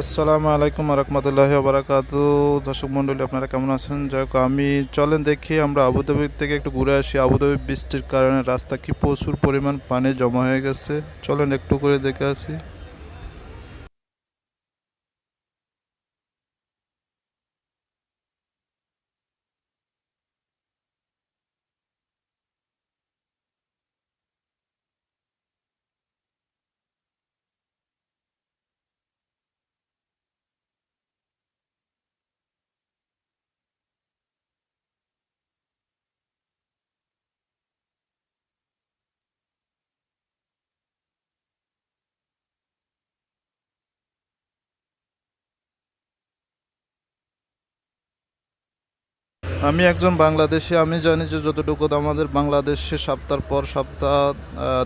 আসসালামু আলাইকুম রহমতুল্লাহ বারাকাত দর্শক মণ্ডলী, আপনারা কেমন আছেন? যাই হোক, আমি চলেন দেখি, আমরা আবুধাবি থেকে একটু ঘুরে আসি। আবুধাবি বৃষ্টির কারণে রাস্তা কি প্রচুর পরিমাণ পানি জমা হয়ে গেছে। চলেন একটু করে দেখে আসি। আমি একজন বাংলাদেশি, আমি জানি যে যতটুকু আমাদের বাংলাদেশে সপ্তাহ পর সপ্তাহ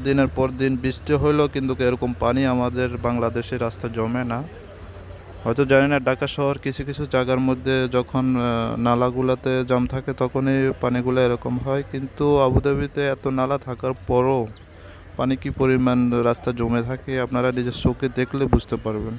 দিনের পর দিন বৃষ্টি হইলেও কিন্তু এরকম পানি আমাদের বাংলাদেশের রাস্তা জমে না। হয়তো জানি না, ঢাকা শহর কিছু কিছু জায়গার মধ্যে যখন নালাগুলোতে জাম থাকে তখনই পানিগুলো এরকম হয়। কিন্তু আবুধাবিতে এত নালা থাকার পরও পানি কি পরিমাণ রাস্তা জমে থাকে, আপনারা নিজের চোখে দেখলে বুঝতে পারবেন।